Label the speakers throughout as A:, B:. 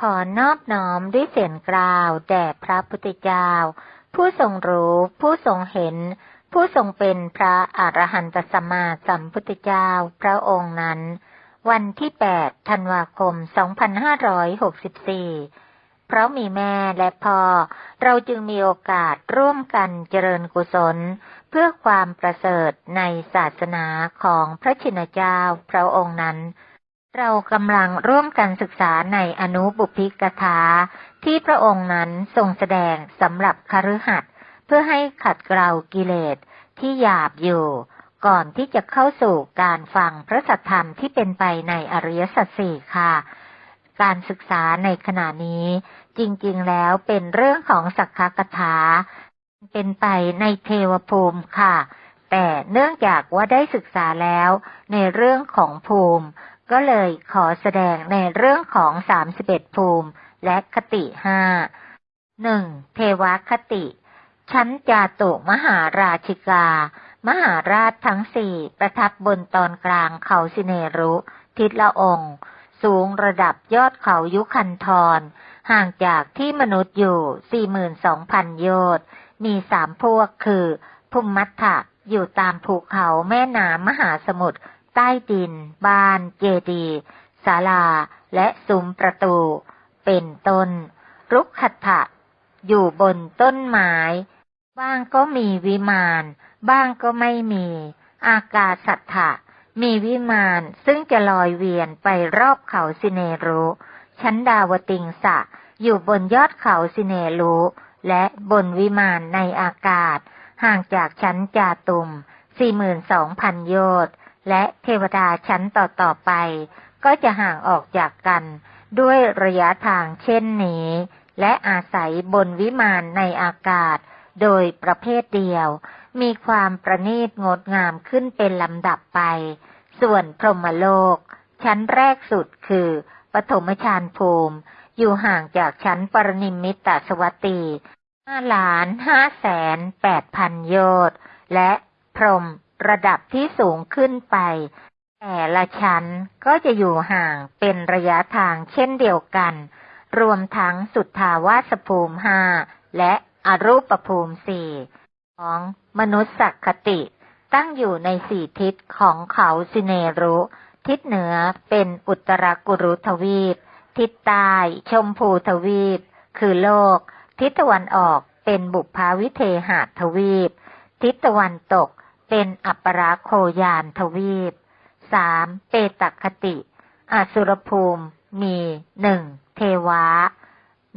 A: ขอนอบน้อมด้วยเสียงกล่าวแด่พระพุทธเจ้า ผู้ทรงรู้ผู้ทรงเห็น ผู้ทรงเป็นพระอรหันตสัมมาสัมพุทธเจ้าพระองค์นั้น วันที่ 8 ธันวาคม 2564 เพราะมีแม่และพ่อ เราจึงมีโอกาสร่วมกันเจริญกุศล เพื่อความประเสริฐในศาสนาของพระชินเจ้าพระองค์นั้น เรากำลังร่วมกันศึกษาในอนุบุพิกถาที่พระองค์นั้นทรงแสดงสำหรับคฤหัสถ์เพื่อให้ขัดเกลากิเลสที่หยาบอยู่ ก่อนที่จะเข้าสู่การฟังพระสัทธรรมที่เป็นไปในอริยสัจสี่ค่ะ การศึกษาในขณะนี้ จริงๆแล้วเป็นเรื่องของสักขกถา เป็นไปในเทวภูมิค่ะ แต่เนื่องจากว่าได้ศึกษาแล้วในเรื่องของภูมิ ก็เลยขอแสดงในเรื่องของสามสิบเอ็ดภูมิและคติห้าหนึ่งเทวคติ ชั้นจาตุมหาราชิกา มหาราชทั้งสี่ประทับบนตอนกลางเขาสิเนรุ ทิศละองค์ สูงระดับยอดเขายุคันธรห่างจากที่มนุษย์อยู่ 42,000 โยชน์มีสามพวกคือ ภูมิมัทธะอยู่ตามภูเขาแม่น้ำมหาสมุทร ใต้ดินบ้าน เจดีศาลา และซุ้มประตู เป็นต้น รุกขัตถะอยู่บนต้นไม้ บ้างก็มีวิมาน บ้างก็ไม่มี อากาศสัตถะมีวิมานซึ่งจะลอยเวียนไปรอบเขาสิเนรุชั้นดาวติงสะ อยู่บนยอดเขาสิเนรุและบนวิมานในอากาศ ห่างจากชั้นจาตุม 42,000 โยชน์ และเทวดาชั้นต่อๆไป ก็จะห่างออกจากกันด้วยระยะทางเช่นนี้ และอาศัยบนวิมานในอากาศ โดยประเภทเดียว มีความประณีตงดงามขึ้นเป็นลำดับไป ส่วนพรหมโลก ชั้นแรกสุดคือปฐมฌานภูมิ อยู่ห่างจากชั้นปรนิมมิตสวัตตีห้าล้านห้าแสนแปดพันโยชน์และพรหม ระดับที่สูงขึ้นไป แต่ละชั้นก็จะอยู่ห่างเป็นระยะทางเช่นเดียวกัน รวมทั้งสุทธาวาสภูมิห้าและอรูปภูมิสี่ของมนุษย์สักคติ ตั้งอยู่ในสี่ทิศของเขาสิเนรุ ทิศเหนือเป็นอุตรกุรุทวีป ทิศใต้ชมพูทวีป คือโลก ทิศตะวันออกเป็นบุพาวิเทหะทวีป ทิศตะวันตก เป็นอัปราโคยานทวีปสามเปตคติอสุรภูมิ มีหนึ่งเทวะ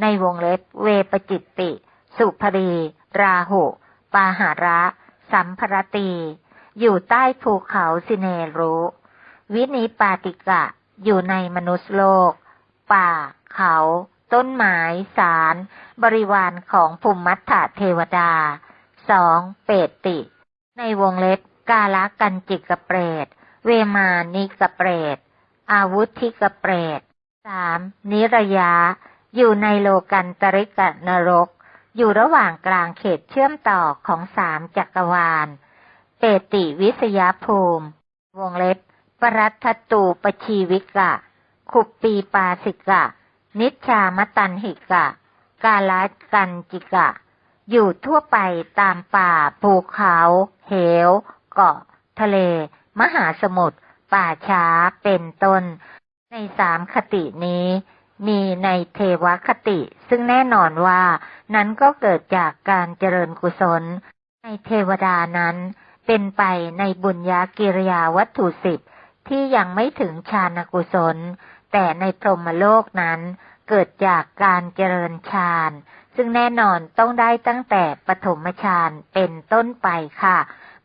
A: ในวงเล็บเวปจิตติ สุภรี ราหุ ปาหาระ สัมภรตี อยู่ใต้ภูเขาสิเนรุ วินิปาติกะ อยู่ในมนุษย์โลก ป่า เขา ต้นไม้สาร บริวารของภูมิมัทธเทวดาสองเปตติ ในวงเล็บกาลกันจิกเปรต เวมานิกเปรต อาวุธิกเปรตสามนิรยา อยู่ในโลกันตริกนรก อยู่ระหว่างกลางเขตเชื่อมต่อของสามจักรวาล เปติวิสยาภูมิ วงเล็บ ปรัตตูปชีวิกะ ขุปปีปาสิกะ นิชชามตันหิกะ กาลกันจิกะ อยู่ทั่วไปตามป่าภูเขา เหว เกาะ ทะเล มหาสมุทร ป่าช้า เป็นต้น ในสามคตินี้ มีในเทวคติ ซึ่งแน่นอนว่า นั้นก็เกิดจากการเจริญกุศล ในเทวดานั้น เป็นไปในบุญญากิริยาวัตถุสิบที่ยังไม่ถึงฌานกุศล แต่ในพรหมโลกนั้น เกิดจากการเจริญฌานซึ่งแน่นอนต้องได้ตั้งแต่ปฐมฌานเป็นต้นไปค่ะ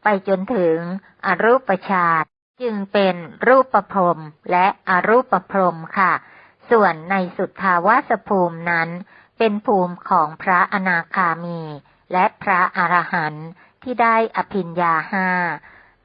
A: ไปจนถึงอรูปฌานจึงเป็นรูปพรมและอรูปพรมค่ะ ส่วนในสุทธาวาสภูมินั้น เป็นภูมิของพระอนาคามี และพระอรหันต์ที่ได้อภิญญาห้า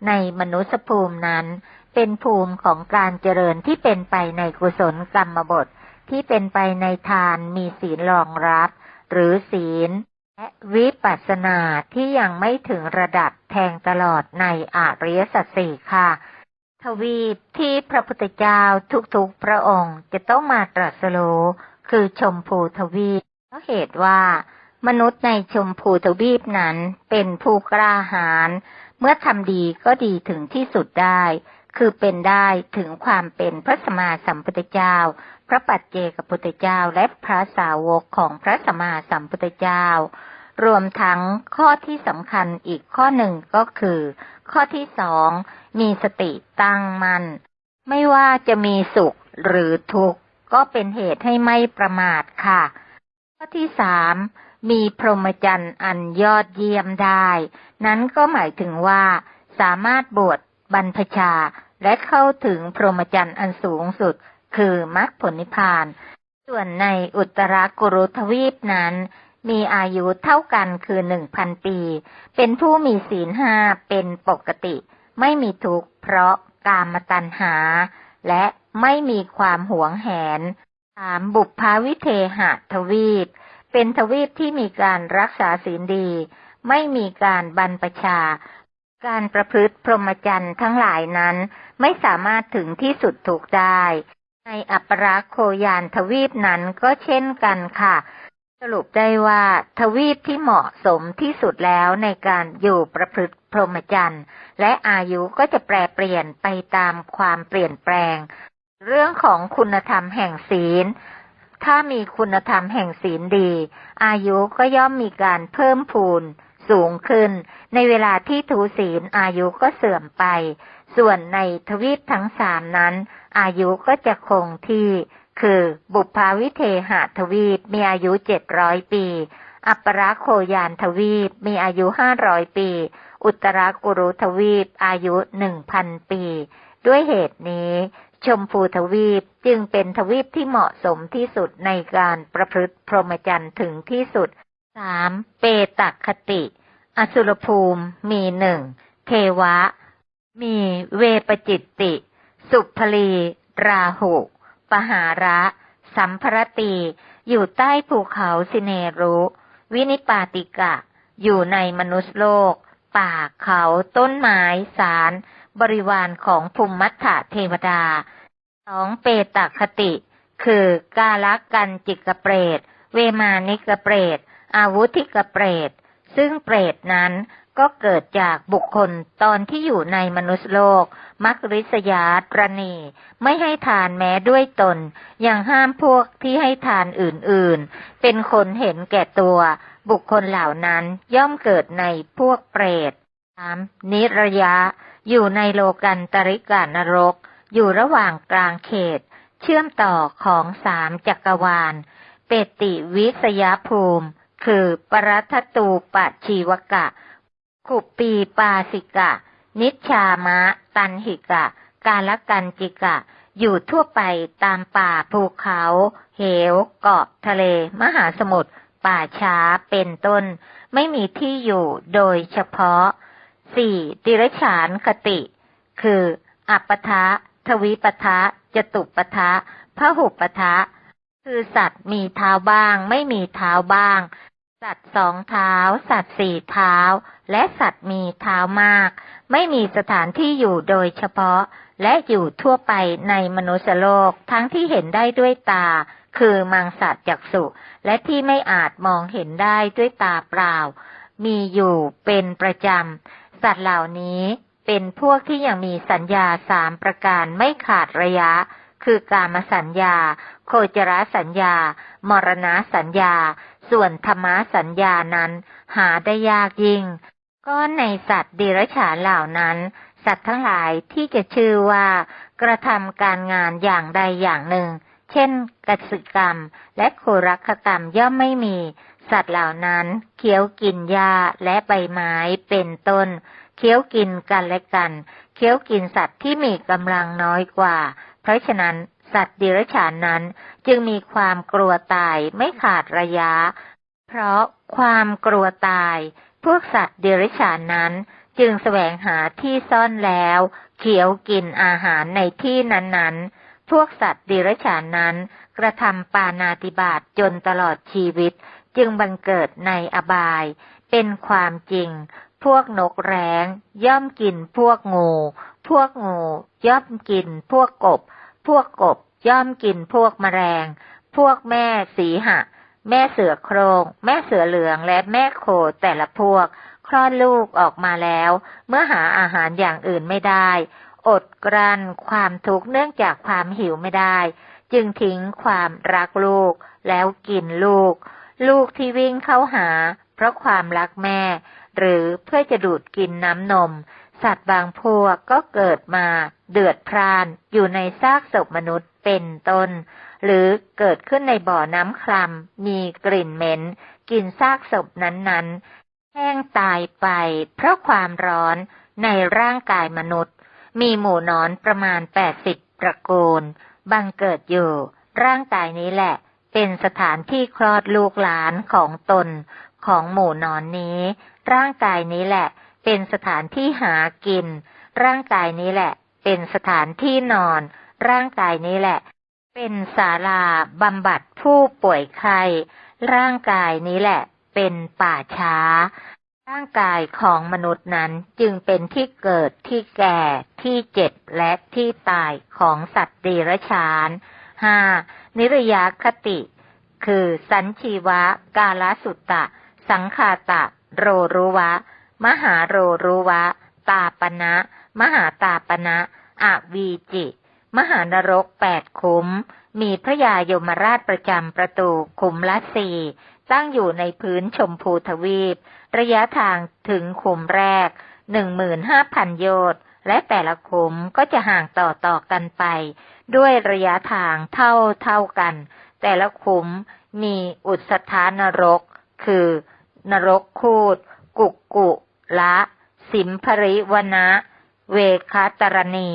A: ในมนุษยภูมินั้น เป็นภูมิของการเจริญที่เป็นไปในกุศลกรรมบทที่เป็นไปในทานมีศีลรองรับ หรือศีล และวิปัสสนาที่ยังไม่ถึงระดับแทงตลอดในอริยสัจสี่ค่ะ ทวีปที่พระพุทธเจ้าทุกๆพระองค์จะต้องมาตรัสรู้คือชมพูทวีปเพราะเหตุว่ามนุษย์ในชมพูทวีปนั้นเป็นผู้กล้าหาญเมื่อทำดีก็ดีถึงที่สุดได้ คือเป็นได้ถึงความเป็นพระสมมาสัมพุทธเจ้า พระปัจเจกพุทธเจ้าและพระสาวกของพระสมมาสัมพุทธเจ้า รวมทั้งข้อที่สำคัญอีกข้อหนึ่งก็คือ ข้อที่สองมีสติตั้งมัน่นไม่ว่าจะมีสุขหรือทุกข์ก็เป็นเหตุให้ไม่ประมาทค่ะ ข้อที่สามมีพรหมจรรย์อันยอดเยี่ยมได้ นั้นก็หมายถึงว่า สามารถบวชบรรพชาและเข้าถึงพรหมจรรย์อันสูงสุด คือมรรคผลนิพพาน ส่วนในอุตรากุรุทวีปนั้น มีอายุเท่ากันคือหนึ่งพันปี เป็นผู้มีศีลห้าเป็นปกติ ไม่มีทุกข์เพราะกามตัณหา และไม่มีความหวงแหนสามบุพภาวิเทหะทวีป เป็นทวีปที่มีการรักษาศีลดี ไม่มีการบรรพชา การประพฤติพรหมจรรย์ทั้งหลายนั้น ไม่สามารถถึงที่สุดถูกได้ ในอัปราโคยานทวีปนั้นก็เช่นกันค่ะ สรุปได้ว่าทวีปที่เหมาะสมที่สุดแล้วในการอยู่ประพฤติพรหมจรรย์และอายุก็จะแปรเปลี่ยนไปตามความเปลี่ยนแปลง เรื่องของคุณธรรมแห่งศีล ถ้ามีคุณธรรมแห่งศีลดี อายุก็ย่อมมีการเพิ่มพูนสูงขึ้น ในเวลาที่ถูศีลอายุก็เสื่อมไป ส่วนในทวีปทั้งสามนั้น อายุก็จะคงที่ คือบุพาวิเทหะทวีปมีอายุเจ็ดร้อยปี อัปราโคยานทวีปมีอายุห้าร้อยปี อุตรากุรุทวีปอายุหนึ่งพันปี ด้วยเหตุนี้ชมพูทวีปจึงเป็นทวีปที่เหมาะสมที่สุดในการประพฤติพรหมจรรย์ถึงที่สุดสามเปตักคติ อสุรภูมิมีหนึ่ง เทวะ มีเวปจิตติ สุภลี ราหุ ปหาระ สัมภรตีอยู่ใต้ภูเขาสิเนรุ วินิปาติกะ อยู่ในมนุษย์โลก ป่าเขาต้นไม้สาร บริวารของภูมิมัทธเทวดาสองเปตคติ คือกาลกันจิกเปรต เวมานิกเปรต อาวุธิกเปรต ซึ่งเปรตนั้น ก็เกิดจากบุคคลตอนที่อยู่ในมนุษย์โลก มักริษยาตรณี ไม่ให้ทานแม้ด้วยตน ยังห้ามพวกที่ให้ทานอื่นๆ เป็นคนเห็นแก่ตัว บุคคลเหล่านั้นย่อมเกิดในพวกเปรตสามนิรยะ อยู่ในโลกันตริกานรก อยู่ระหว่างกลางเขต เชื่อมต่อของสามจักรวาล เปติวิสยภูมิ คือปรัตตูปชีวกะ ขุปีปาสิกะ นิชามะ ตันหิกะ กาลกันจิกะ อยู่ทั่วไปตามป่าภูเขา เหว เกาะทะเล มหาสมุทร ป่าช้า เป็นต้น ไม่มีที่อยู่โดยเฉพาะสี่ติรฉานคติ คือ อัปปทะ ทวิปทะ จตุปทะพหุปทะ คือสัตว์มีเท้าบ้าง ไม่มีเท้าบ้าง สัตว์สองเท้า สัตว์สี่เท้า และสัตว์มีเท้ามาก ไม่มีสถานที่อยู่โดยเฉพาะ และอยู่ทั่วไปในมนุษยโลกทั้งที่เห็นได้ด้วยตา คือมังสัตว์จักสุ และที่ไม่อาจมองเห็นได้ด้วยตาเปล่า มีอยู่เป็นประจำ สัตว์เหล่านี้เป็นพวกที่ยังมีสัญญาสามประการไม่ขาดระยะ คือการมสัญญา โคจรสัญญา มรณะสัญญา ส่วนธรรมสัญญานั้น หาได้ยากยิ่ง ก็ในสัตว์ดิรฉานเหล่านั้น สัตว์ทั้งหลายที่จะชื่อว่า กระทำการงานอย่างใดอย่างหนึ่ง เช่นกสิกรรม และโครักกรรมย่อมไม่มี สัตว์เหล่านั้นเคี้ยวกินหญ้าและใบไม้เป็นต้น เคี้ยวกินกันและกัน เคี้ยวกินสัตว์ที่มีกำลังน้อยกว่า เพราะฉะนั้น สัตว์เดรัจฉานนั้นจึงมีความกลัวตายไม่ขาดระยะ เพราะความกลัวตาย พวกสัตว์เดรัจฉานนั้นจึงแสวงหาที่ซ่อนแล้วเคี้ยวกินอาหารในที่นั้นๆ พวกสัตว์เดรัจฉานนั้น กระทำปานาติบาตจนตลอดชีวิต จึงบังเกิดในอบาย เป็นความจริง พวกนกแร้ง ย่อมกินพวกงู พวกงูย่อมกินพวกกบ พวกกบย่อมกินพวกแมลง พวกแม่สีหะ แม่เสือโครง แม่เสือเหลืองและแม่โคแต่ละพวก คลอดลูกออกมาแล้ว เมื่อหาอาหารอย่างอื่นไม่ได้ อดกลั้นความทุกข์เนื่องจากความหิวไม่ได้ จึงทิ้งความรักลูก แล้วกินลูก ลูกที่วิ่งเข้าหา เพราะความรักแม่ หรือเพื่อจะดูดกินน้ำนม สัตว์บางพวกก็เกิดมา เดือดพรานอยู่ในซากศพมนุษย์เป็นต้น หรือเกิดขึ้นในบ่อน้ำคลำมีกลิ่นเหม็นกินซากศพนั้นๆ แห้งตายไปเพราะความร้อนในร่างกายมนุษย์ มีหมู่นอนประมาณ 80 ตระกูล บังเกิดอยู่ ร่างกายนี้แหละ เป็นสถานที่คลอดลูกหลานของตนของหมู่นอนนี้ ร่างกายนี้แหละ เป็นสถานที่หากิน ร่างกายนี้แหละ เป็นสถานที่นอน ร่างกายนี้แหละ เป็นศาลาบำบัดผู้ป่วยไข้ร่างกายนี้แหละ เป็นป่าช้า ร่างกายของมนุษย์นั้นจึงเป็นที่เกิดที่แก่ที่เจ็บและที่ตายของสัตว์เดรัจฉานห้านิรยาคติ คือสัญชีวะ กาลสุตตะ สังคาตะ โรรุวะ มหาโรรุวะ ตาปณะมหาตาปณะ อวีจิ มหานรกแปดคุ้ม มีพระยายมราชประจำประตูขุมละสี่ตั้งอยู่ในพื้นชมพูทวีป ระยะทางถึงขุมแรกหนึ่งหมื่นห้าพันโยชน์ และแต่ละขุมก็จะห่างต่อต่อกันไป ด้วยระยะทางเท่าเท่ากัน แต่ละขุมมีอุตสธานรก คือนรกคูด กุกกุละ สิมภริวนะ เวคาตรณี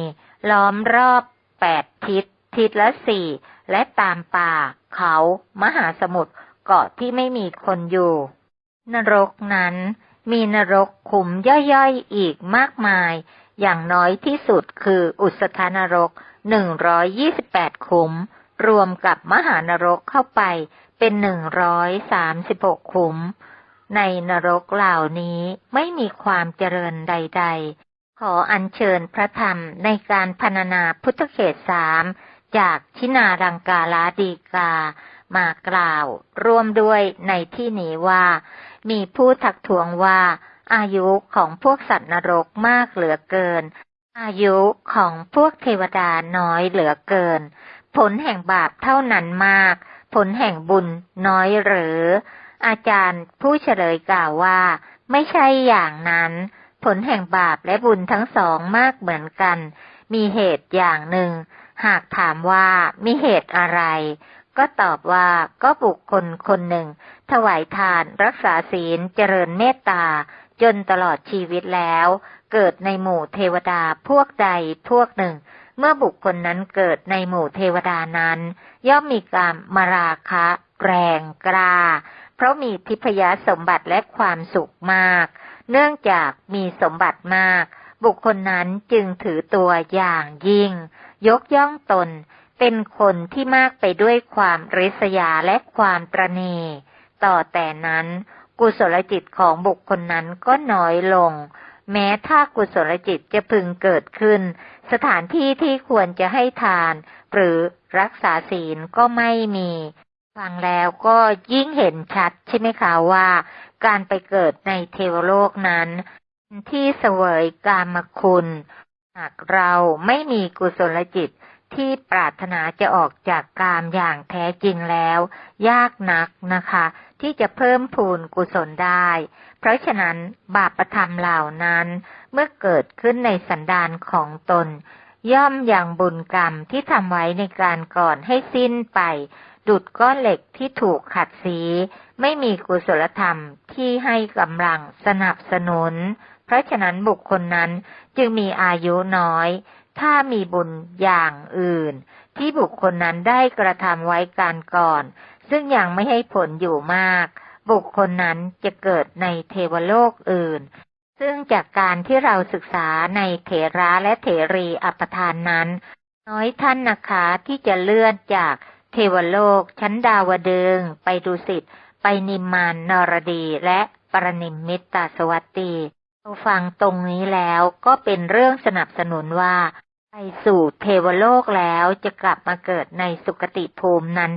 A: ล้อมรอบแปดทิศ ทิศละสี่และตามป่า เขามหาสมุทรเกาะที่ไม่มีคนอยู่ นรกนั้นมีนรกขุมย่อยๆอีกมากมาย อย่างน้อยที่สุดคืออุสธานรกหนึ่งร้อยยี่สิบแปดขุม รวมกับมหานรกเข้าไปเป็นหนึ่งร้อยสามสิบหกขุม ในนรกเหล่านี้ไม่มีความเจริญใด ๆ ขออัญเชิญพระธรรมในการพรรณนาพุทธเขตสามจากชินารังกาลาดีกามากล่าวร่วมด้วยในที่นี้ว่า มีผู้ทักท้วงว่า อายุของพวกสัตว์นรกมากเหลือเกิน อายุของพวกเทวดาน้อยเหลือเกิน ผลแห่งบาปเท่านั้นมาก ผลแห่งบุญน้อยหรือ อาจารย์ผู้เฉลยกล่าวว่า ไม่ใช่อย่างนั้น ผลแห่งบาปและบุญทั้งสองมากเหมือนกัน มีเหตุอย่างหนึ่ง หากถามว่ามีเหตุอะไร ก็ตอบว่าก็บุคคลคนหนึ่ง ถวายทานรักษาศีลเจริญเมตตา จนตลอดชีวิตแล้ว เกิดในหมู่เทวดาพวกใดพวกหนึ่ง เมื่อบุคคลนั้นเกิดในหมู่เทวดานั้น ย่อมมีการมาราคะแรงกล้า เพราะมีทิพยสมบัติและความสุขมาก เนื่องจากมีสมบัติมาก บุคคลนั้นจึงถือตัวอย่างยิ่ง ยกย่องตน เป็นคนที่มากไปด้วยความริษยาและความตรณีต่อแต่นั้น กุศลจิตของบุคคลนั้นก็น้อยลง แม้ถ้ากุศลจิตจะพึงเกิดขึ้น สถานที่ที่ควรจะให้ทาน หรือรักษาศีลก็ไม่มีฟังแล้วก็ยิ่งเห็นชัดใช่ไหมคะว่า การไปเกิดในเทวโลกนั้น ที่เสวยกามคุณ หากเราไม่มีกุศลจิตที่ปรารถนาจะออกจากกามอย่างแท้จริงแล้ว ยากนักนะคะ ที่จะเพิ่มพูนกุศลได้ เพราะฉะนั้นบาปธรรมเหล่านั้น เมื่อเกิดขึ้นในสันดานของตน ย่อมอย่างบุญกรรมที่ทำไว้ในการก่อนให้สิ้นไป ดุดก้อนเหล็กที่ถูกขัดสี ไม่มีกุศลธรรมที่ให้กำลังสนับสนุน เพราะฉะนั้นบุคคลนั้นจึงมีอายุน้อย ถ้ามีบุญอย่างอื่น ที่บุคคลนั้นได้กระทำไว้การก่อน ซึ่งยังไม่ให้ผลอยู่มาก บุคคลนั้นจะเกิดในเทวโลกอื่น ซึ่งจากการที่เราศึกษาในเถระและเถรีอัปทานนั้น น้อยท่านนะคะที่จะเลื่อนจาก เทวโลก ชั้นดาวดึง ไปดุสิต ไปนิมมานนรดีและปรนิมมิตตาสวัตตีเราฟังตรงนี้แล้วก็เป็นเรื่องสนับสนุนว่า ไปสู่เทวโลกแล้วจะกลับมาเกิดในสุคติภูมินั้น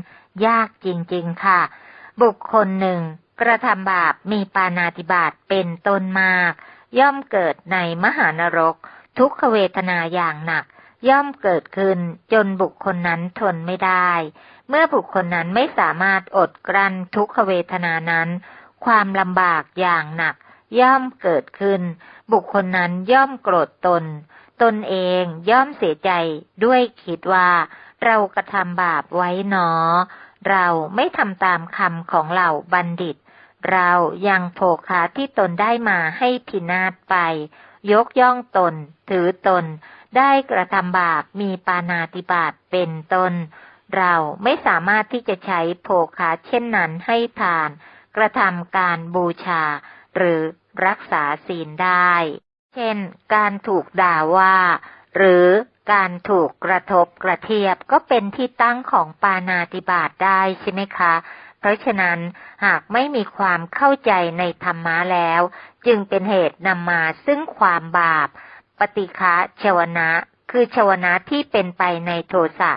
A: ยากจริง ๆ ค่ะ บุคคลหนึ่ง กระทำบาปมีปานาติบาตเป็นต้นมาก ย่อมเกิดในมหานรก ทุกขเวทนาอย่างหนัก ย่อมเกิดขึ้นจนบุคคลนั้นทนไม่ได้ เมื่อบุคคลนั้นไม่สามารถอดกลั้นทุกขเวทนานั้น ความลำบากอย่างหนัก ย่อมเกิดขึ้น บุคคลนั้นย่อมโกรธตน ตนเองย่อมเสียใจด้วยคิดว่าเรากระทำบาปไว้หนอ เราไม่ทำตามคำของเหล่าบัณฑิต เรายังโภคาที่ตนได้มาให้พินาศไป ยกย่องตน ถือตน ได้กระทำบาปมีปานาติบาตเป็นต้น เราไม่สามารถที่จะใช้โภคาเช่นนั้นให้ทาน กระทำการบูชา หรือรักษาศีลได้ เช่น การถูกด่าว่า หรือการถูกกระทบกระเทียบก็เป็นที่ตั้งของปานาติบาตได้ใช่ไหมคะ เพราะฉะนั้นหากไม่มีความเข้าใจในธรรมะแล้ว จึงเป็นเหตุนำมาซึ่งความบาป ปฏิฆะชวนะ คือชวนะที่เป็นไปในโทสะ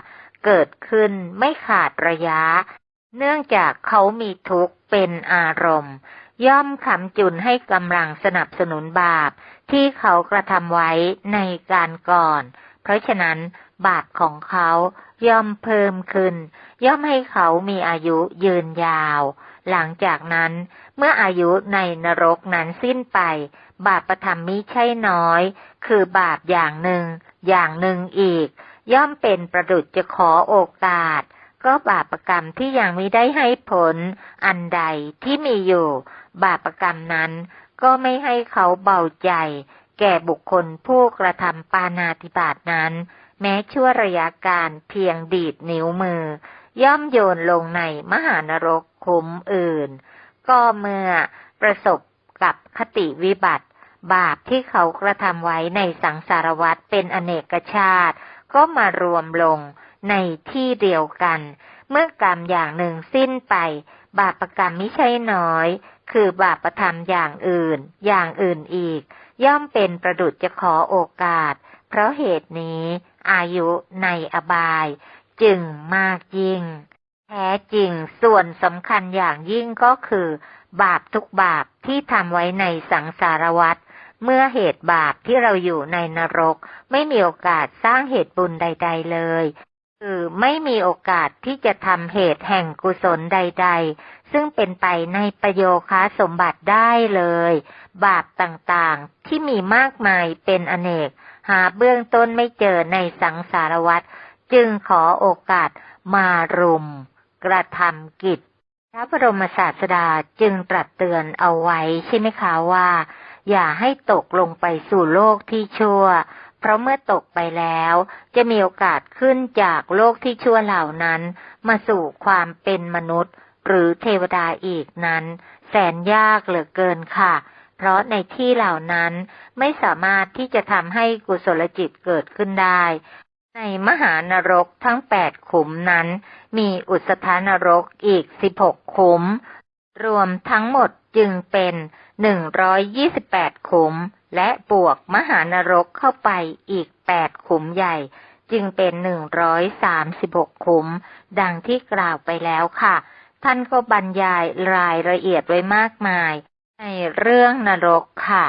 A: เกิดขึ้นไม่ขาดระยะ เนื่องจากเขามีทุกข์เป็นอารมณ์ ย่อมคำจุนให้กำลังสนับสนุนบาป ที่เขากระทำไว้ในการก่อน เพราะฉะนั้นบาปของเขาย่อมเพิ่มขึ้น ย่อมให้เขามีอายุยืนยาว หลังจากนั้นเมื่ออายุในนรกนั้นสิ้นไป บาปประทำมิใช่น้อย คือบาปอย่างหนึ่ง อย่างหนึ่งอีก ย่อมเป็นประดุจจะขอโอกาส ก็บาปรกรรมที่ยังไม่ได้ให้ผล อันใดที่มีอยู่ บาปรกรรมนั้น ก็ไม่ให้เขาเบาใจ แก่บุคคลผู้กระทำปานาติบาตนั้น แม้ชั่วระยะการเพียงดีดนิ้วมือ ย่อมโยนลงในมหานรก มอื่น ก็เมื่อประสบกับคติวิบัติ บาปที่เขากระทำไว้ในสังสารวัฏเป็นอเนกชาติ ก็มารวมลงในที่เดียวกัน เมื่อกรรมอย่างหนึ่งสิ้นไป บาปกรรมไม่ใช่น้อย คือบาปประทำอย่างอื่น อย่างอื่นอีก ย่อมเป็นประดุจจะขอโอกาส เพราะเหตุนี้อายุในอบายจึงมากยิ่ง แท้จริงส่วนสำคัญอย่างยิ่งก็คือ บาปทุกบาปที่ทำไว้ในสังสารวัฏเมื่อเหตุบาปที่เราอยู่ในนรก ไม่มีโอกาสสร้างเหตุบุญใด ๆ เลย คือไม่มีโอกาสที่จะทำเหตุแห่งกุศลใด ๆ ซึ่งเป็นไปในประโยคาสมบัติได้เลย บาปต่างๆที่มีมากมายเป็นอเนก หาเบื้องต้นไม่เจอในสังสารวัฏจึงขอโอกาสมารุม กระทำกิจ พระบรมศาสดาจึงตรัสเตือนเอาไว้ใช่ไหมคะว่า อย่าให้ตกลงไปสู่โลกที่ชั่ว เพราะเมื่อตกไปแล้ว จะมีโอกาสขึ้นจากโลกที่ชั่วเหล่านั้น มาสู่ความเป็นมนุษย์ หรือเทวดาอีกนั้น แสนยากเหลือเกินค่ะเพราะในที่เหล่านั้นไม่สามารถที่จะทำให้กุศลจิตเกิดขึ้นได้ ในมหานรกทั้งแปดขุมนั้น มีอุสธานรกอีกสิบหกขุม รวมทั้งหมดจึงเป็นหนึ่งร้อยยี่สิบแปดขุม และบวกมหานรกเข้าไปอีกแปดขุมใหญ่ จึงเป็นหนึ่งร้อยสามสิบหกขุม ดังที่กล่าวไปแล้วค่ะ ท่านก็บรรยายรายละเอียดไว้มากมาย ในเรื่องนรกค่ะ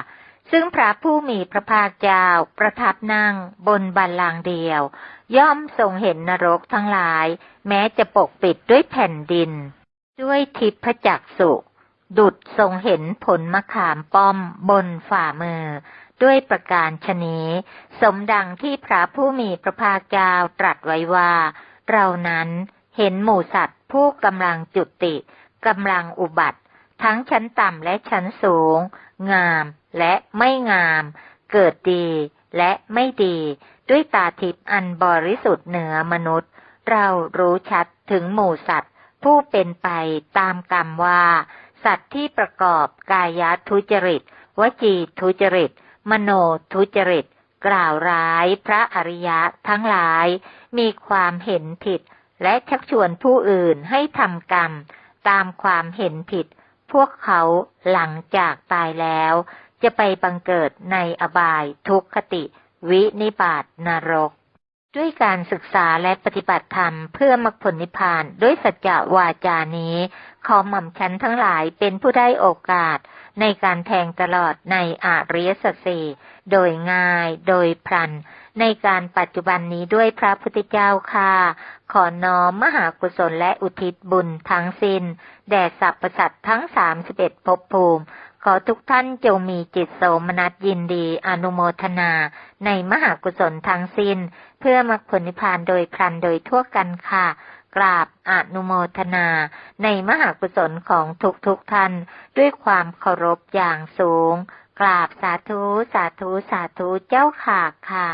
A: ซึ่งพระผู้มีพระภาคเจ้าประทับนั่งบนบัลลังก์เดียว ย่อมทรงเห็นนรกทั้งหลาย แม้จะปกปิดด้วยแผ่นดิน ด้วยทิพจักสุ ดุดทรงเห็นผลมะขามป้อมบนฝ่ามือ ด้วยประการชนีสมดังที่พระผู้มีพระภาคเจ้าตรัสไว้ว่า เรานั้นเห็นหมู่สัตว์ผู้กำลังจุติกำลังอุบัติ ทั้งชั้นต่ำและชั้นสูง งามและไม่งาม เกิดดีและไม่ดี ด้วยตาทิพย์อันบริสุทธิ์เหนือมนุษย์ เรารู้ชัดถึงหมู่สัตว์ ผู้เป็นไปตามกรรมว่า สัตว์ที่ประกอบกายทุจริต วจีทุจริต มโนทุจริต กล่าวร้ายพระอริยะทั้งหลาย มีความเห็นผิด และชักชวนผู้อื่นให้ทำกรรม ตามความเห็นผิด พวกเขาหลังจากตายแล้ว จะไปบังเกิดในอบายทุกขติ วินิบาตนรก ด้วยการศึกษาและปฏิบัติธรรมเพื่อมรรคผลนิพพานด้วยสัจจะวาจานี้ ขอหม่อมฉันทั้งหลายเป็นผู้ได้โอกาส ในการแทงตลอดในอาริยสัจสี่โดยง่ายโดยพลัน ในการปัจจุบันนี้ด้วยพระพุทธเจ้าค่ะ ขอน้อมมหากุศลและอุทิศบุญทั้งสิน้น แด่สรรพสัตว์ทั้งสามสิบเอ็ดภพภูมิ ขอทุกท่านจงมีจิตโสมนัสยินดีอนุโมทนา ในมหากุศลทั้งสิน้น เพื่อมรรคผลนิพพานโดยพลันโดยทั่วกันค่ะกราบอนุโมทนา ในมหากุศลของทุกทุกท่าน ด้วยความเคารพอย่างสูง กราบสาธุ สาธุ สาธุเจ้าค่ะค่ะ